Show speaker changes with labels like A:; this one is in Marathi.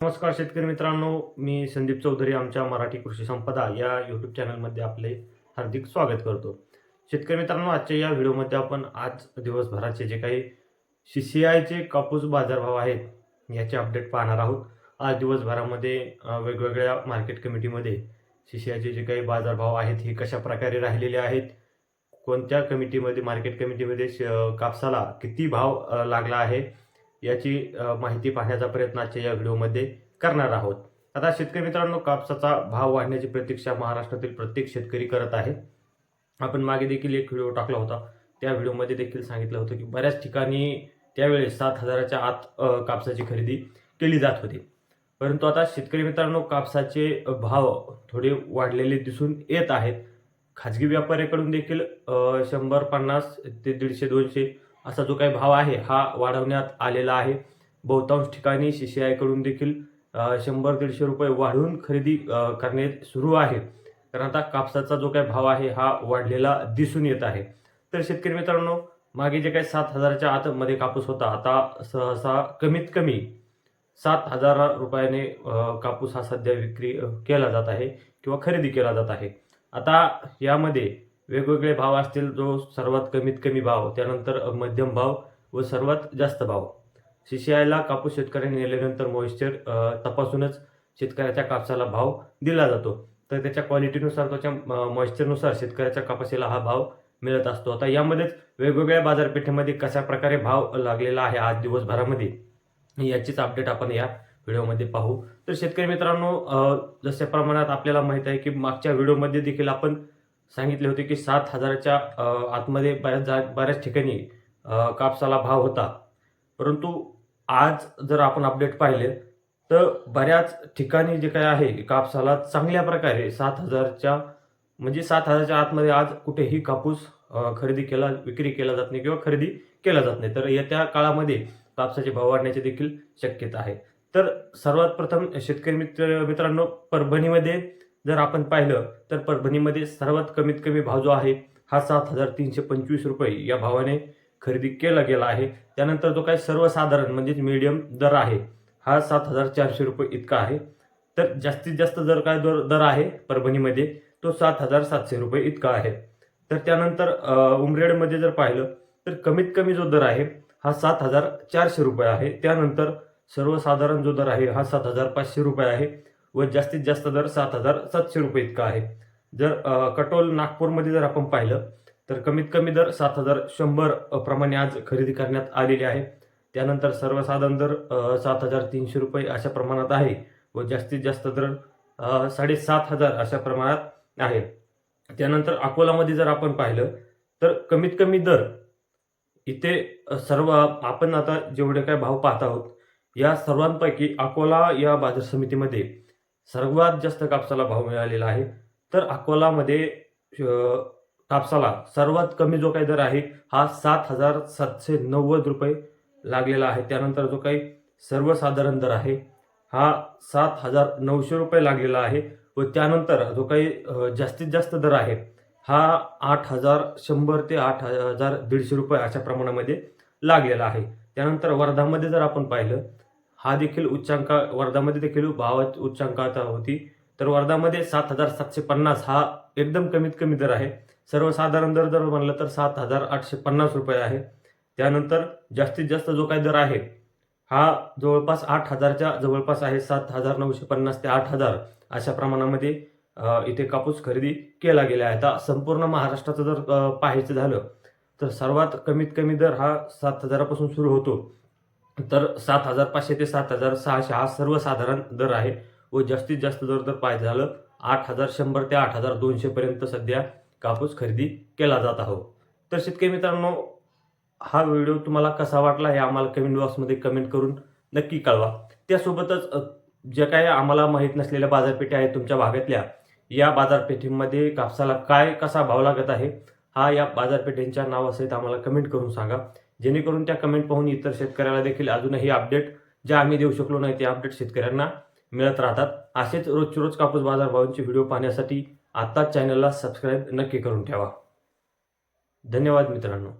A: नमस्कार शेतकरी मित्रांनो मी संदीप चौधरी आमच्या मराठी कृषी संपदा या यूट्यूब चॅनलमध्ये आपले हार्दिक स्वागत करतो. शेतकरी मित्रांनो आजच्या या व्हिडिओमध्ये आपण आज दिवसभराचे जे काही सी सी आयचे कापूस बाजारभाव आहेत याचे अपडेट पाहणार आहोत. आज दिवसभरामध्ये वेगवेगळ्या मार्केट कमिटीमध्ये सी सी आयचे जे काही बाजारभाव आहेत हे कशा प्रकारे राहिलेले आहेत कोणत्या कमिटीमध्ये मार्केट कमिटीमध्ये श- कापसाला किती भाव लागला आहे याची माहिती पाहण्याचा प्रयत्न आजच्या या व्हिडिओमध्ये करणार आहोत. आता शेतकरी मित्रांनो कापसाचा भाव वाढण्याची प्रतीक्षा महाराष्ट्रातील प्रत्येक शेतकरी करत आहे. आपण मागे देखील एक व्हिडिओ टाकला होता. त्या व्हिडिओमध्ये देखील सांगितलं होतं की बऱ्याच ठिकाणी त्यावेळेस सात हजाराच्या आत कापसाची खरेदी केली जात होती. परंतु आता शेतकरी मित्रांनो कापसाचे भाव थोडे वाढलेले दिसून येत आहेत. खाजगी व्यापाऱ्याकडून देखील शंभर पन्नास ते दीडशे दोनशे असा जो काही भाव आहे हा वाढवण्यात आलेला आहे. बहुतांश ठिकाणी सी सी आयकडून देखील शंभर दीडशे रुपये वाढवून खरेदी करणे सुरू आहे. कारण आता कापसाचा जो काही भाव आहे हा वाढलेला दिसून येत आहे. तर शेतकरी मित्रांनो मागे जे काही सात हजाराच्या आतमध्ये कापूस होता आता सहसा कमीत कमी सात हजार रुपयाने कापूस हा सध्या विक्री केला जात आहे किंवा खरेदी केला जात आहे. आता यामध्ये वेगवेगळे भाव असतील जो सर्वात कमीत कमी भाव त्यानंतर मध्यम भाव व सर्वात जास्त भाव. सी सी आयला कापूस शेतकऱ्यांनी नेल्यानंतर मॉइश्चर तपासूनच शेतकऱ्याच्या कापसाला भाव दिला जातो. तर त्याच्या क्वालिटीनुसार त्याच्या मॉइश्चरनुसार शेतकऱ्याच्या कापसाला हा भाव मिळत असतो. आता यामध्येच वेगवेगळ्या बाजारपेठेमध्ये कशा प्रकारे भाव लागलेला आहे आज दिवसभरामध्ये याचीच अपडेट आपण या व्हिडिओमध्ये पाहू. तर शेतकरी मित्रांनो जशा प्रमाणात आपल्याला माहीत आहे की मागच्या व्हिडिओमध्ये देखील आपण सांगितले होते की सात हजाराच्या आतमध्ये बऱ्याच जा बऱ्याच ठिकाणी कापसाला भाव होता. परंतु आज जर आपण अपडेट पाहिले तर बऱ्याच ठिकाणी जे काय आहे कापसाला चांगल्या प्रकारे सात हजारच्या म्हणजे सात हजारच्या आतमध्ये आज कुठेही कापूस खरेदी केला विक्री केला जात नाही किंवा खरेदी केला जात नाही. तर येत्या काळामध्ये कापसाचे भाव वाढण्याची देखील शक्यता आहे. तर सर्वात प्रथम शेतकरी मित्र मित्रांनो परभणीमध्ये जर आपण पाहिलं तर परभणीमध्ये सर्वात कमीत कमी भाव जो आहे हा सात हजार तीनशे पंचवीस रुपये या भावाने खरेदी केला गेला आहे. त्यानंतर जो काय सर्वसाधारण म्हणजेच मीडियम दर आहे हा सात हजार चारशे रुपये इतका आहे. तर जास्तीत जास्त जर काय दर दर आहे परभणीमध्ये तो सात हजार सातशे रुपये इतका आहे. तर त्यानंतर उमरेडमध्ये जर पाहिलं तर कमीत कमी जो दर आहे हा सात हजार चारशे रुपये आहे. त्यानंतर सर्वसाधारण जो दर आहे हा सात हजार पाचशे रुपये आहे. व जास्तीत जास्त दर सात हजार सातशे रुपये इतका आहे. जर कटोल नागपूरमध्ये जर आपण पाहिलं तर कमीत कमी दर सात हजार शंभर प्रमाणे आज खरेदी करण्यात आलेले आहे. त्यानंतर सर्वसाधारण दर सात हजार तीनशे रुपये अशा प्रमाणात आहे व जास्तीत जास्त दर साडेसात हजार अशा प्रमाणात आहे. त्यानंतर अकोलामध्ये जर आपण पाहिलं तर कमीत कमी दर इथे सर्व आपण आता जेवढे काय भाव पाहत आहोत या सर्वांपैकी अकोला या बाजार समितीमध्ये सर्वात जास्त कापसाला भाव मिळालेला आहे. तर अकोलामध्ये कापसाला सर्वात कमी जो काही दर आहे हा सात हजार सातशे नव्वद रुपये लागलेला आहे. त्यानंतर जो काही सर्वसाधारण दर आहे हा सात हजार नऊशे रुपये लागलेला आहे. व त्यानंतर जो काही जास्तीत जास्त दर आहे हा आठ हजार शंभर ते आठ हजार दीडशे रुपये अशा प्रमाणामध्ये लागलेला आहे. त्यानंतर वर्धामध्ये जर आपण पाहिलं हा देखील उच्चांक वर्धामध्ये देखील भाव उच्चांकात होती. तर वर्धामध्ये सात हजार सातशे पन्नास हा एकदम कमीत कमी दर आहे. सर्वसाधारण दर जर म्हणलं तर सात हजार आठशे पन्नास रुपये आहे. त्यानंतर जास्तीत जास्त जो काही दर आहे हा जवळपास आठ हजारच्या जवळपास आहे. सात हजार नऊशे पन्नास ते आठ हजार अशा प्रमाणामध्ये इथे कापूस खरेदी केला गेला आहे. आता संपूर्ण महाराष्ट्राचं जर पाहायचं झालं तर सर्वात कमीत कमी दर हा सात हजारापासून सुरू होतो. तर सात हजार पाचशे ते सात हजार सहाशे हा सर्वसाधारण दर आहे व जास्तीत जास्त दर जर पाहायचं झालं आठ हजार शंभर ते आठ हजार दोनशे पर्यंत सध्या कापूस खरेदी केला जात आहो. तर शेतकरी मित्रांनो हा व्हिडिओ तुम्हाला कसा वाटला हे आम्हाला कमेंट बॉक्समध्ये कमेंट करून नक्की कळवा. त्यासोबतच ज्या काही आम्हाला माहीत नसलेल्या बाजारपेठा आहेत तुमच्या भागातल्या या बाजारपेठेमध्ये कापसाला काय कसा भाव लागत आहे हा या बाजारपेठेंच्या नावासहित आम्हाला कमेंट करून सांगा. जेणेकरून त्या कमेंट पाहून इतर शेतकऱ्याला देखील अजूनही अपडेट जे आम्ही देऊ शकलो नाही ते अपडेट शेतकऱ्यांना मिळत राहतात. असेच रोजचे रोज कापूस बाजारभावांचे व्हिडिओ पाहण्यासाठी आत्ताच चॅनलला सबस्क्राईब नक्की करून ठेवा. धन्यवाद मित्रांनो.